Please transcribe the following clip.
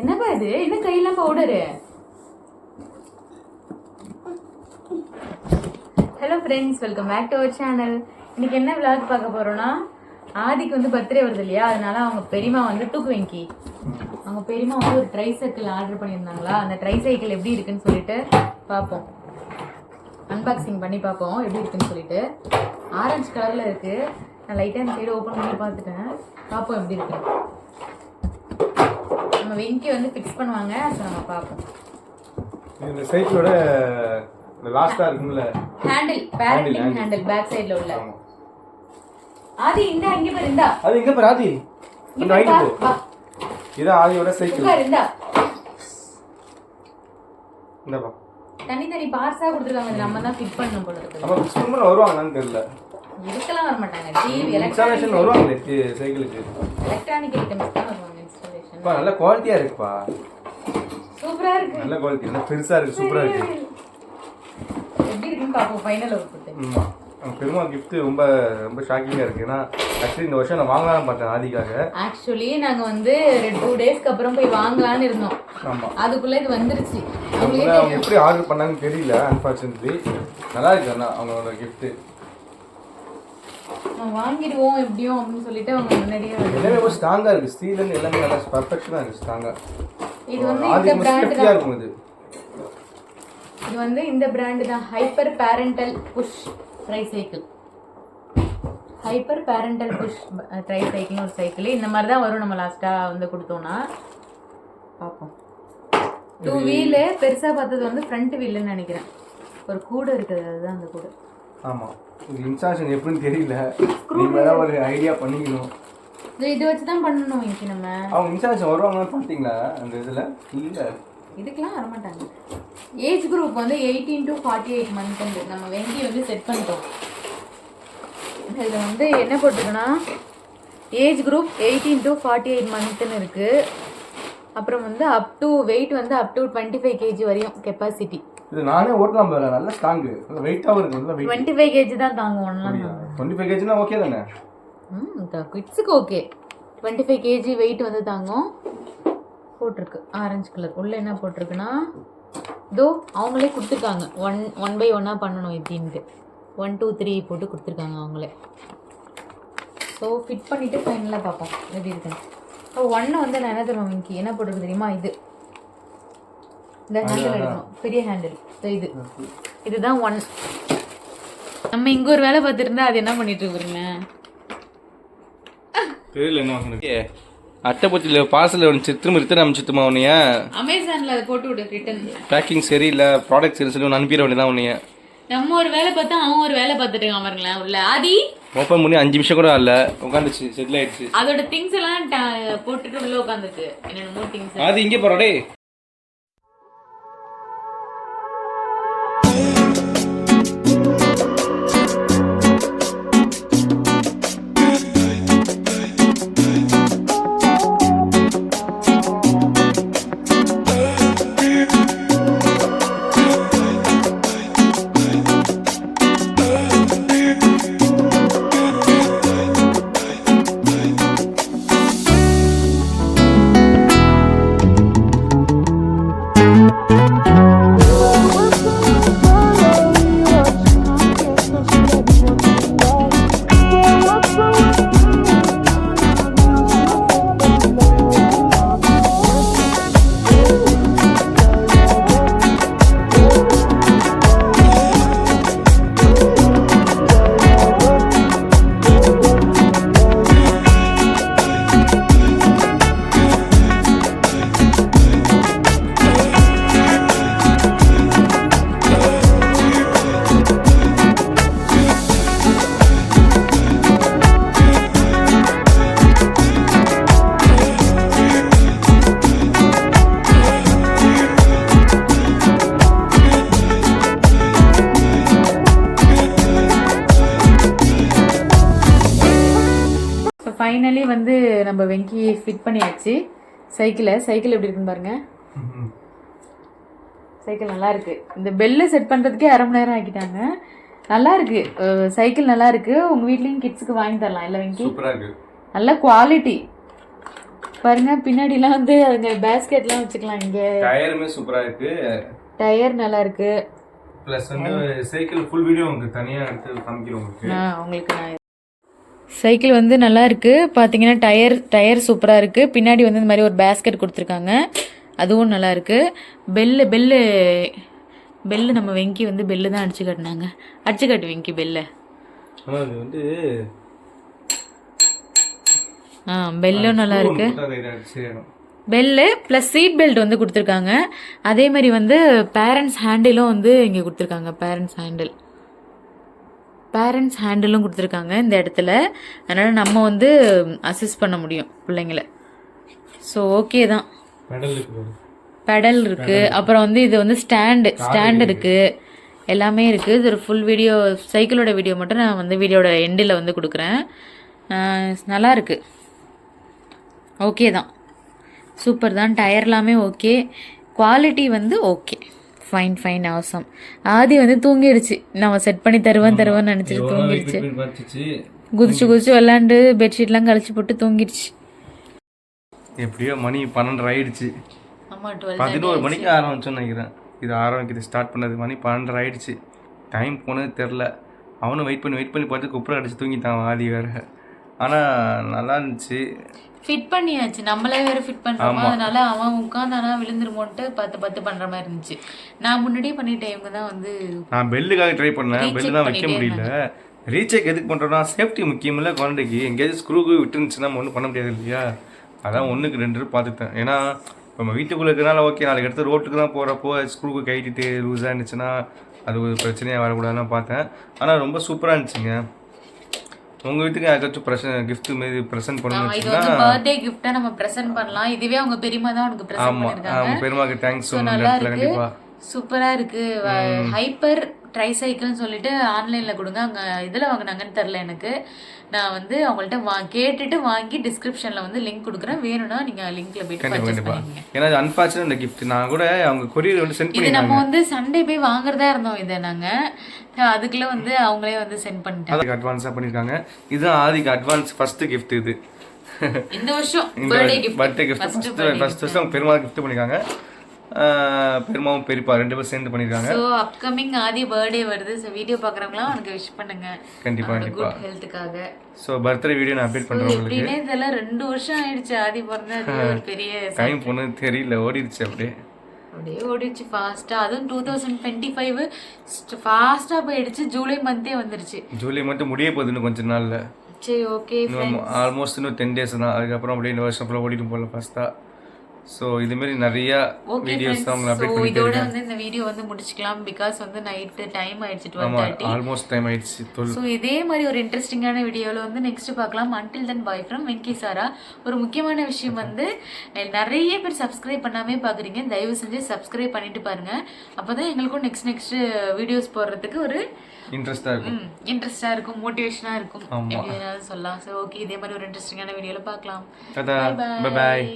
என்னப்பா இது? என்ன கையெல்லாம் powder hello friends welcome back to our channel இன்னைக்கு என்ன விளாக் பார்க்க போறோம்னா ஆதிக்கு வந்து பர்த்டே வருது இல்லையா? அதனால அவங்க பெரியம்மா வந்து தூக்கு வெங்கி அவங்க பெரியமா வந்து ஒரு ட்ரை சைக்கிள் ஆர்டர் பண்ணியிருந்தாங்களா? அந்த ட்ரை சைக்கிள் எப்படி இருக்குன்னு சொல்லிட்டு பார்ப்போம். அன்பாக்சிங் பண்ணி பார்ப்போம் எப்படி இருக்குன்னு சொல்லிட்டு. ஆரஞ்சு கலரில் இருக்குது நான் லைட்டாக இந்த சைடு ஓப்பன் பண்ணி பார்த்துட்டேன். பார்ப்போம் எப்படி இருக்கு நம்ம வெங்கி வந்து ஃபிக்ஸ் பண்ணுவாங்க அப்போ நம்ம பார்ப்போம். இந்த சைக்கிளோட லாஸ்டா இருக்கும்ல. Handle parenting. ஹேண்டில் பேக் சைடில் உள்ள. ஆதி இந்த இங்கே பாரு இந்தா. அது எங்க பாரு ஆதி. இங்க வாங்கிட்டு பாரு, போ வா. இதான் ஆதியோட சைக்கிள் உட்காரு இந்தா. இந்தப்பா தனித்தனி பார்ட்ஸா கொடுத்துருக்காங்க இது நம்ம தான் ஃபிட் பண்ணணும் போல இருக்குது. நம்ம ஃபிக்ஸ் பண்ண வருவாங்களான்னு தெரியல. இதுக்கெல்லாம் வர மாட்டாங்க டிவி இன்ஸ்டாலேஷன் எலக்ட்ரானிக் வருவாங்களே தி- சைக்கிளுக்கு எலக்ட்ரானிக் ஐட்டம்ஸ் தான் அப்பா நல்ல குவாலிட்டியா இருக்குப்பா. சூப்பரா இருக்கு. நல்ல குவாலிட்டி நல்ல பெருசா இருக்கு சூப்பரா இருக்கு. எப்படி இருக்குன்னு பார்ப்போம் ஃபைனல் அவுட் பெருமா gift ரொம்ப ரொம்ப ஷாக்கிங்கா இருக்கு. ஏன்னா ஆக்சுவலி இந்த வருஷம் நான் வாங்கலாம் பார்த்தேன் ஆதிக்காக. ஆக்சுவலி நாங்க வந்து டூ டேஸ்க்கு அப்புறம் போய் வாங்கலாம்னு இருந்தோம். ஆமா. அதுக்குள்ள இது வந்துருச்சு. அவங்க எப்படி ஆர்டர் பண்ணாங்கன்னு தெரியல அன்பார்ச்சுனேட்லி நல்லா இருக்கு அண்ணா அவங்களோட நம்ம வாங்கிடுவோம் எப்படியும் அப்படின்னு சொல்லிட்டு அவங்க முன்னாடியே எல்லாமே ரொம்ப ஸ்ட்ராங்கா இருக்கு. ஸ்டீல் எல்லாமே நல்லா பர்ஃபெக்ஷனா இருக்கு ஸ்ட்ராங்கா இது வந்து இந்த பிராண்ட் தான். இருக்கும் இது? இது வந்து இந்த பிராண்ட் தான். Hyper parental push tricycle hyper parental push try சைக்கிள்னு ஒரு சைக்கிள் இந்த மாதிரி தான் வரும் நம்ம லாஸ்ட்டாக வந்து கொடுத்தோம்னா. பார்ப்போம். டூ வீலு பெருசாக பார்த்தது வந்து ஃப்ரண்ட் வீலுன்னு நினைக்கிறேன். ஒரு கூடை இருக்குது அதுதான் அந்த கூடை. ஆமா. இது இன்ஸ்டாலேஷன் எப்படின்னு தெரியல. நீங்க ஏதாவது ஒரு ஐடியா பண்ணிக்கணும். இது வச்சு தான் பண்ணணும் இன்னைக்கு நம்ம. அவங்க இன்ஸ்டாலேஷன் வருவாங்கன்னு பார்த்தீங்களா அந்த இதுல? இல்ல. இதுக்கெல்லாம் வரமாட்டாங்க. ஏஜ் குரூப் வந்து eighteen to forty eight month நம்ம வெங்கி வந்து செட் பண்ணிட்டோம். இதில் வந்து என்ன போட்டிருக்குன்னா age group eighteen to forty eight மந்த்னு இருக்குது அப்புறம் வந்து அப் டு வெயிட் வந்து up to twenty five KG வரையும் கெப்பாசிட்டி இது நானே ஓட்டலாம் பாரு நல்ல ஸ்ட்ராங்கு நல்ல வெயிட்டாகவும் இருக்கு நல்ல வெயிட் டுவெண்ட்டி ஃபைவ் கேஜி தான் தாங்கும் ஒன்றும் டுவெண்ட்டி ஃபைவ் கேஜினா ஓகே தானே? ம் கிட்ஸுக்கு okay twenty five KG weight வந்து தாங்கும். போட்டிருக்கு ஆரஞ்சு கலர் உள்ள என்ன போட்டிருக்குன்னா இதோ அவங்களே கொடுத்துருக்காங்க. ஒன் ஒன் பை ஒன்னாக பண்ணணும் இப்படின்ட்டு. ஒன் டூ த்ரீ போட்டு கொடுத்துருக்காங்க அவங்களே. ஸோ ஃபிட் பண்ணிவிட்டு ஃபைனலாக பார்ப்போம். எப்படி இருக்குன்னு. ஸோ ஒன்று வந்து நான் என்ன தருவேன் மிங்கி என்ன போட்டிருக்கு தெரியுமா? இது. இந்த ஹேண்டில் எடுக்கணும். பெரிய ஹேண்டில் இது. இதுதான் ஒன் நம்ம இங்கே ஒரு வேலை பார்த்துருந்தா அது என்ன பண்ணிட்டு இருக்கிறீங்க தெரியல என்ன வாங்கினது. அட்டைப்பூச்சியில் பார்சல் வந்துச்சு திரும்ப ரிட்டர்ன் அனுப்பிச்சுட்டுமா உன்னைய அமேசான்ல அதை போட்டு விடு ரிட்டன் பேக்கிங் சரியில்லை. ப்ராடக்ட் சரி சொல்லி ஒன்று அனுப்பிட வேண்டியதான் உன்னைய நம்ம ஒரு வேலை பார்த்தா அவன் ஒரு வேலை பார்த்துட்டு இருக்கான் பாருங்களேன். உள்ள ஆதி. ஓப்பன் பண்ணி அஞ்சு நிமிஷம் கூட இல்லை உட்காந்துச்சு செட்டில் ஆயிடுச்சு. அதோட திங்ஸ் எல்லாம் ட- போட்டுட்டு உள்ள உட்காந்துருக்கு. என்னென்னமோ திங்ஸ் அது இங்கே போகிறா ஃபைனலி வந்து நம்ம வெங்கி ஃபிட் பண்ணியாச்சு. சைக்கிளை. சைக்கிள் எப்படி இருக்குன்னு பாருங்க. சைக்கிள் நல்லா இருக்கு. இந்த பெல்லை செட் பண்ணுறதுக்கே அரை மணி நேரம் ஆக்கிட்டாங்க. நல்லா இருக்கு. சைக்கிள் நல்லா இருக்கு. உங்க வீட்லயும் கிட்ஸுக்கு வாங்கி தரலாம். இல்லை வெங்கி? நல்ல குவாலிட்டி பாருங்க பின்னாடிலாம் வந்து அதுங்க பேஸ்கெட்லாம் வச்சுக்கலாம் இங்க. டயருமே சூப்பரா இருக்கு. டயர் நல்லா இருக்கு. ப்ளஸ் வந்து சைக்கிள் ஃபுல் வீடியோ உங்களுக்கு தனியா எடுத்து உங்களுக்கு. ஆ உங்களுக்கு நான் சைக்கிள் வந்து நல்லா இருக்கு. பார்த்தீங்கன்னா டயர் டயர் சூப்பராக இருக்கு. பின்னாடி வந்து இந்த மாதிரி ஒரு பேஸ்கெட் கொடுத்துருக்காங்க. அதுவும் நல்லா இருக்கு. பெல்லு பெல்லு பெல்லு நம்ம வெங்கி வந்து பெல்லு தான் அடிச்சு கட்டினாங்க. அடிச்சு காட்டு வெங்கி பெல்லை. வந்து ஆ பெல்லும் நல்லா இருக்கு. பெல்லு ப்ளஸ் சீட் பெல்ட் வந்து கொடுத்துருக்காங்க. அதே மாதிரி வந்து பேரண்ட்ஸ் ஹேண்டிலும் வந்து இங்கே கொடுத்துருக்காங்க. பேரண்ட்ஸ் ஹேண்டில் பேரண்ட்ஸ் ஹேண்டிலும் கொடுத்துருக்காங்க இந்த இடத்துல. அதனால் நம்ம வந்து அசிஸ்ட் பண்ண முடியும் பிள்ளைங்கள. ஸோ ஓகே தான். பெடல் இருக்கு பாரு. பெடல் இருக்கு. அப்புறம் வந்து இது வந்து ஸ்டாண்டு ஸ்டாண்ட் இருக்கு. எல்லாமே இருக்கு. இது ஒரு ஃபுல் வீடியோ சைக்கிளோட வீடியோ மட்டும் நான் வந்து வீடியோட எண்டில் வந்து கொடுக்குறேன். நல்லா இருக்கு. ஓகே தான். சூப்பர் தான். டயர் எல்லாமே ஓகே குவாலிட்டி வந்து ஓகே ஃபைன் ஃபைன் அவசம் ஆதி வந்து தூங்கிடுச்சு. நம்ம செட் பண்ணி தருவேன் தருவேன்னு நினச்சிட்டு தூங்கிடுச்சு. குதிச்சு குதிச்சு விளாண்டு பெட்ஷீட்லாம் கழிச்சு போட்டு தூங்கிடுச்சு. எப்படியோ மணி பன்னெண்டு ஆயிடுச்சு. பதினோரு மணிக்கு ஆரம்பிச்சோன்னு நினைக்கிறேன். இது ஆரம்பிக்கிறது ஸ்டார்ட் பண்ணது மணி பன்னெண்டு ஆயிடுச்சு. டைம் போனது தெரில அவனும் வெயிட் பண்ணி வெயிட் பண்ணி பார்த்து குப்புற அடிச்சு தூங்கிட்டான் ஆதி வேற. ஆனால் நல்லா இருந்துச்சு. ஃபிட் பண்ணியாச்சு. நம்மளே வேற ஃபிட் பண்றோமா? அதனால அவன் உட்காந்தானா விழுந்துருமோன்ட்டு பத்து பத்து பண்ற மாதிரி இருந்துச்சு. நான் முன்னாடியே பண்ணிட்டேன். இவங்க தான் வந்து நான் பெல்லுக்காக ட்ரை பண்ணேன். பெல்லு தான் வைக்க முடியல. ரீசெக் எதுக்கு பண்ணுறோன்னா சேஃப்டி முக்கியமில்ல குழந்தைக்கு. எங்கேயாச்சும் ஸ்க்ரூக்கு விட்டுருந்துச்சுன்னா நம்ம ஒன்றும் பண்ண முடியாது இல்லையா? அதான் ஒன்றுக்கு ரெண்டு பார்த்துட்டேன் ஏன்னா நம்ம வீட்டுக்குள்ளே இருக்கிறனால ஓகே நாளைக்கு எடுத்து ரோட்டுக்கு தான் போகிறப்போ ஸ்க்ரூக்கு கைட்டிட்டு லூஸாக இருந்துச்சுன்னா அது ஒரு பிரச்சனையாக வரக்கூடாதுன்னு பார்த்தேன். ஆனால் ரொம்ப சூப்பராக இருந்துச்சுங்க. உங்கள் வீட்டுக்கு யாருக்காச்சும் ப்ரெசன் கிஃப்ட் மாரி ப்ரெசென்ட் பண்ணணும்னு இது வந்து பர்த்டே கிஃப்டா நம்ம பிரசன்ட் பண்ணலாம். இதுவே அவங்க பெரியமா தான் உனக்கு பிரசன்ட் பண்ணிருக்காங்க அவங்க பெருமாக்கு தேங்க்ஸ் சொல்லணும் கண்டிப்பாக சூப்பரா இருக்கு. ஹைப்பர் ட்ரைசைக்கிள்னு சொல்லிட்டு ஆன்லைன்ல கொடுங்க. அங்க இதுல வாங்குனாங்கன்னு தெரில எனக்கு. நான் வந்து அவங்கள்ட்ட வா கேட்டுட்டு வாங்கி டிஸ்கிரிப்ஷன்ல வந்து லிங்க் கொடுக்குறேன். வேணும்னா நீங்க லிங்க்ல போயிட்டு பர்ச்சேஸ் பண்ணிக்கங்க. ஏன்னா அன்ஃபார்ச்சுனேட் இந்த கிஃப்ட் நான் கூட அவங்க கொரியர் வந்து சென்ட் இது நம்ம வந்து சண்டே போய் வாங்குறதா இருந்தோம் இதை நாங்க. அதுக்குள்ள வந்து அவங்களே வந்து சென்ட் பண்ணிட்டாங்க. அதுக்கு அட்வான்ஸாக பண்ணியிருக்காங்க. இதுதான் ஆதிக்கு அட்வான்ஸ் ஃபர்ஸ்ட் gift இது. இந்த வருஷம் birthday gift birthday gift first first வருஷம் பெருமாள் gift பண்ணியிருக்காங்க. ஆஹ் பெருமாவும் பெரியப்பா ரெண்டு பேரும் சேர்ந்து பண்ணியிருக்காங்க ஸோ அப்கமிங் ஆதி பர்த்டே வருது. ஸோ வீடியோ பார்க்குறவங்களாம் அவனுக்கு விஷ் பண்ணுங்க. கண்டிப்பா கண்டிப்பா. குட் ஹெல்த்துக்காக ஸோ பர்த்டே வீடியோ நான் அப்டேட் பண்ணுறேன் உங்களுக்கு. எப்படின்னே இதெல்லாம் ரெண்டு வருஷம் ஆயிடுச்சு. ஆதி பிறந்த ஒரு பெரிய டைம் போனது தெரியல. ஓடிடுச்சு அப்படியே. அப்படியே ஓடிடுச்சு ஃபாஸ்ட்டாக அதுவும் டூ தௌசண்ட் டுவெண்ட்டி ஃபைவ் ஃபாஸ்ட்டாக போயிடுச்சு. ஜூலை மந்தே வந்துருச்சு. ஜூலை மட்டும் முடிய போகுது இன்னும் கொஞ்ச நாளில். சரி ஓகே ஆல்மோஸ்ட் இன்னும் டென் டேஸ் தான். அதுக்கப்புறம் அப்படியே இந்த வருஷம் ஃபுல்லாக ஓடிட்டு போகல ஃபஸ்ட்டாக ஸோ இதுமாரி நிறையா வீடியோஸ் ஸோ அப்டேட் பண்ணிட்டு இதோட வந்து இந்த வீடியோ வந்து முடிச்சுக்கலாம். பிகாஸ் வந்து நைட்டு டைம் ஆயிடுச்சு டுவெல் தேர்ட்டி ஆல்மோஸ்ட் டைம் ஆயிடுச்சு ஸோ இதே மாதிரி ஒரு இன்ட்ரெஸ்டிங்கான வீடியோவில் வந்து நெக்ஸ்ட் பார்க்கலாம். Until then bye from Venky சாரா ஒரு முக்கியமான விஷயம் வந்து நிறைய பேர் சப்ஸ்கிரைப் பண்ணாமே பார்க்குறீங்க தயவு செஞ்சு சப்ஸ்கிரைப் பண்ணிட்டு பாருங்க. அப்போ தான் எங்களுக்கும் நெக்ஸ்ட் நெக்ஸ்ட் வீடியோஸ் போடுறதுக்கு ஒரு இன்ட்ரெஸ்டாக இருக்கும். இன்ட்ரெஸ்டாக இருக்கும் மோட்டிவேஷனாக இருக்கும். ஆமா. எப்படி வேணாலும் சொல்லலாம். ஸோ ஓகே இதே மாதிரி ஒரு இன்ட்ரெஸ்டிங்கான வீடியோவில் பார்க்கலாம். பாய்